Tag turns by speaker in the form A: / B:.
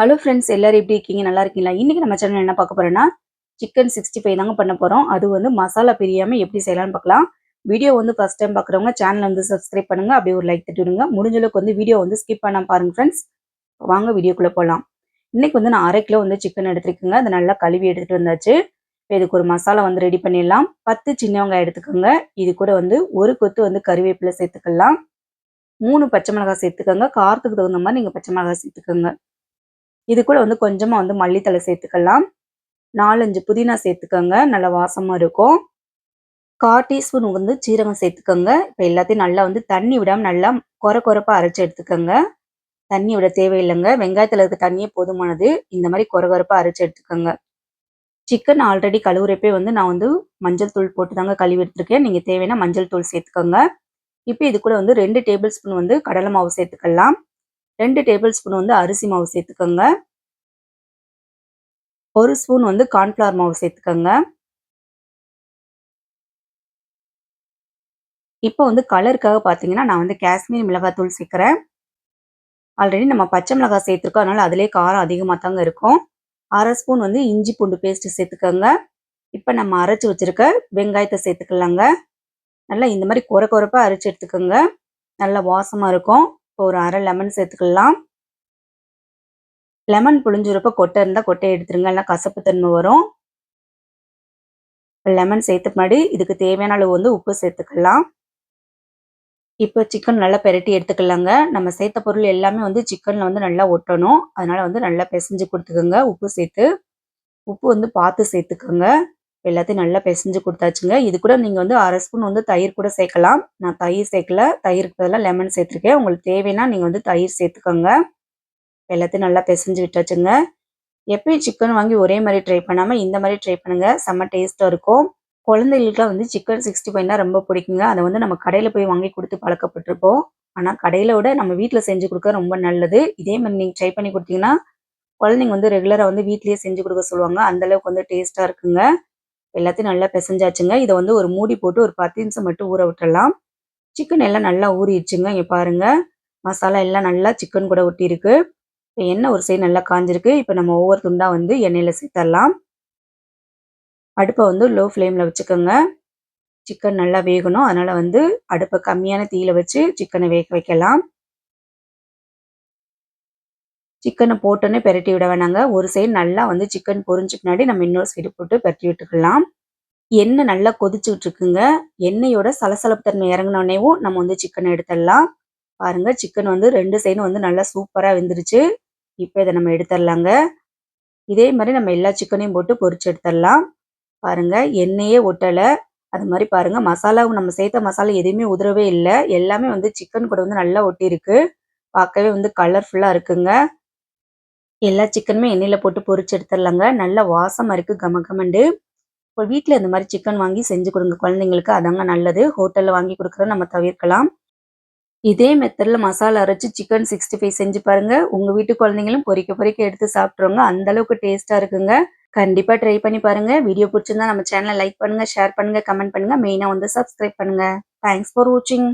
A: hello friends எல்லோரும் எப்படி இருக்கீங்க நல்லா இருக்கீங்களா இன்றைக்கி நம்ம சேனல் என்ன பார்க்க போகிறோன்னா சிக்கன் சிக்ஸ்டி ஃபைவ் தாங்க பண்ண போகிறோம் அது வந்து மசாலா பிரியாமல் எப்படி செய்யலாம்னு பார்க்கலாம் வீடியோ வந்து ஃபஸ்ட் டைம் பார்க்குறவங்க சேனல் வந்து சப்ஸ்கிரைப் பண்ணுங்கள் அப்படியே ஒரு லைக் தட்டுவிடுங்க முடிஞ்சளவுக்கு வந்து வீடியோ வந்து ஸ்கிப் பண்ணால் பாருங்கள் ஃப்ரெண்ட்ஸ் வாங்க வீடியோக்குள்ளே போகலாம் இன்றைக்கி வந்து நான் அரை கிலோ வந்து சிக்கன் எடுத்துருக்கேங்க அதை நல்லா கழுவி எடுத்துகிட்டு வந்தாச்சு இப்போ இதுக்கு ஒரு மசாலா வந்து ரெடி பண்ணிடலாம் பத்து சின்னவங்க எடுத்துக்கோங்க இது கூட வந்து ஒரு கொத்து வந்து கருவேப்பிலை சேர்த்துக்கலாம் மூணு பச்சை மிளகாய் சேர்த்துக்கோங்க காரத்துக்கு தகுந்த மாதிரி நீங்கள் பச்சை மிளகாய் சேர்த்துக்கோங்க இது கூட வந்து கொஞ்சமாக வந்து மல்லித்தலை சேர்த்துக்கலாம் நாலஞ்சு புதினா சேர்த்துக்கோங்க நல்லா வாசமாக இருக்கும் கா டீஸ்பூன் வந்து சீரகம் சேர்த்துக்கோங்க இப்போ எல்லாத்தையும் நல்லா வந்து தண்ணி விடாமல் நல்லா குற குறப்பாக அரைச்சி எடுத்துக்கோங்க தண்ணி விட தேவையில்லைங்க வெங்காயத்தில் இருக்க தண்ணியே போதுமானது இந்த மாதிரி குறை குறைப்பாக அரைச்சி எடுத்துக்கோங்க சிக்கன் ஆல்ரெடி கழுவுறப்பே வந்து நான் வந்து மஞ்சள் தூள் போட்டு தாங்க கழுவி எடுத்துருக்கேன் நீங்கள் தேவைன்னா மஞ்சள் தூள் சேர்த்துக்கோங்க இப்போ இது கூட வந்து ரெண்டு டேபிள் ஸ்பூன் வந்து கடலை மாவு சேர்த்துக்கலாம் ரெண்டு டேபிள் ஸ்பூன் வந்து அரிசி மாவு சேர்த்துக்கோங்க ஒரு ஸ்பூன் வந்து கார்ன்ஃப்ளவர் மாவு சேர்த்துக்கோங்க இப்போ வந்து கலருக்காக பார்த்தீங்கன்னா நான் வந்து காஷ்மீர் மிளகாத்தூள் சேர்க்குறேன் ஆல்ரெடி நம்ம பச்சை மிளகாய் சேர்த்துருக்கோம் அதனால் அதிலே காரம் அதிகமாக தாங்க இருக்கும் அரை ஸ்பூன் வந்து இஞ்சி பூண்டு பேஸ்ட்டு சேர்த்துக்கோங்க இப்போ நம்ம அரைச்சி வச்சுருக்க வெங்காயத்தை சேர்த்துக்கலாங்க நல்லா இந்த மாதிரி குறை குறைப்பாக அரைச்சி எடுத்துக்கோங்க நல்லா வாசமாக இருக்கும் இப்போ ஒரு அரை லெமன் சேர்த்துக்கலாம் லெமன் புழிஞ்சிருப்ப கொட்டை இருந்தால் கொட்டையை எடுத்துருங்க இல்லைனா கசப்பு தன்மை வரும் லெமன் சேர்த்த முன்னாடி இதுக்கு தேவையான அளவு வந்து உப்பு சேர்த்துக்கலாம் இப்போ சிக்கன் நல்லா பெரட்டி எடுத்துக்கலாங்க நம்ம சேர்த்த பொருள் எல்லாமே வந்து சிக்கனில் வந்து நல்லா ஒட்டணும் அதனால் வந்து நல்லா பிசைஞ்சு கொடுத்துக்கோங்க உப்பு சேர்த்து உப்பு வந்து பார்த்து சேர்த்துக்கோங்க எல்லாத்தையும் நல்லா பிசைஞ்சு கொடுத்தாச்சுங்க இது கூட நீங்கள் வந்து அரை ஸ்பூன் வந்து தயிர் கூட சேர்க்கலாம் நான் தயிர் சேர்க்கல தயிருக்கு பதிலாக லெமன் சேர்த்துருக்கேன் உங்களுக்கு தேவைன்னா நீங்கள் வந்து தயிர் சேர்த்துக்கோங்க எல்லாத்தையும் நல்லா பிசைஞ்சு விட்டாச்சுங்க எப்பயும் சிக்கன் வாங்கி ஒரே மாதிரி ட்ரை பண்ணாமல் இந்த மாதிரி ட்ரை பண்ணுங்கள் செம்ம டேஸ்ட்டாக இருக்கும் குழந்தைகளுக்குலாம் வந்து சிக்கன் சிக்ஸ்டி ஃபைவ்னா ரொம்ப பிடிக்குங்க அதை வந்து நம்ம கடையில் போய் வாங்கி கொடுத்து பழக்கப்பட்டிருப்போம் ஆனால் கடையில் விட நம்ம வீட்டில் செஞ்சு கொடுக்க ரொம்ப நல்லது இதே மாதிரி நீங்கள் ட்ரை பண்ணி கொடுத்தீங்கன்னா குழந்தைங்க வந்து ரெகுலராக வந்து வீட்லேயே செஞ்சு கொடுக்க சொல்லுவாங்க அந்தளவுக்கு வந்து டேஸ்ட்டாக இருக்குங்க எல்லாத்தையும் நல்லா பிசைஞ்சாச்சுங்க இதை வந்து ஒரு மூடி போட்டு ஒரு பத்து நிமிஷம் மட்டும் ஊற விட்டுடலாம் சிக்கன் எல்லாம் நல்லா ஊறிடுச்சுங்க இங்கே பாருங்கள் மசாலா எல்லாம் நல்லா சிக்கன் கூட ஒட்டியிருக்கு இப்போ எண்ணெய் ஒரு சைடு நல்லா காஞ்சிருக்கு இப்போ நம்ம ஒவ்வொரு துண்டாக வந்து எண்ணெயில் சேர்த்துடலாம் அடுப்பை வந்து லோ ஃப்ளேமில் வச்சுக்கோங்க சிக்கன் நல்லா வேகணும் அதனால் வந்து அடுப்பை கம்மியான தீயில வச்சு சிக்கனை வேக வைக்கலாம் சிக்கனை போட்டோன்னே பெரட்டி விட வேணாங்க ஒரு சைடு நல்லா வந்து சிக்கன் பொரிஞ்சு பின்னாடி நம்ம இன்னொரு சைடு போட்டு பெரட்டி விட்டுக்கலாம் எண்ணெய் நல்லா கொதிச்சுக்கிட்டு இருக்குங்க எண்ணெயோட சலசலப்பு தன்மை இறங்கினோடனேவும் நம்ம வந்து சிக்கனை எடுத்துடலாம் பாருங்க சிக்கன் வந்து ரெண்டு சைடும் வந்து நல்லா சூப்பராக வெந்துருச்சு இப்போ இதை நம்ம எடுத்துடலாங்க இதே மாதிரி நம்ம எல்லா சிக்கனையும் போட்டு பொறிச்சு எடுத்துடலாம் பாருங்க எண்ணெயே ஒட்டலை அது மாதிரி பாருங்க மசாலாவும் நம்ம சேர்த்த மசாலா எதுவுமே உதறவே இல்லை எல்லாமே வந்து சிக்கன் கூட வந்து நல்லா ஒட்டியிருக்கு பார்க்கவே வந்து கலர்ஃபுல்லாக இருக்குங்க எல்லா சிக்கனுமே எண்ணெயில் போட்டு பொறிச்சு எடுத்துடலாங்க நல்ல வாசமாக இருக்குது கம கமண்டு இப்போ வீட்டில் இந்த மாதிரி சிக்கன் வாங்கி செஞ்சு கொடுங்க குழந்தைங்களுக்கு அதாங்க நல்லது ஹோட்டலில் வாங்கி கொடுக்குறத நம்ம தவிர்க்கலாம் இதே மெத்தடில் மசாலா அரைச்சி சிக்கன் சிக்ஸ்டி ஃபைவ் செஞ்சு பாருங்கள் உங்கள் வீட்டு குழந்தைங்களும் பொறிக்க பொறிக்க எடுத்து சாப்பிட்ருவாங்க அந்தளவுக்கு டேஸ்ட்டாக இருக்குங்க கண்டிப்பாக ட்ரை பண்ணி பாருங்கள் வீடியோ பிடிச்சிருந்தா நம்ம சேனலை லைக் பண்ணுங்கள் ஷேர் பண்ணுங்கள் கமெண்ட் பண்ணுங்கள் மெயினாக வந்து சப்ஸ்கிரைப் பண்ணுங்கள் தேங்க்ஸ் ஃபார் வாட்சிங்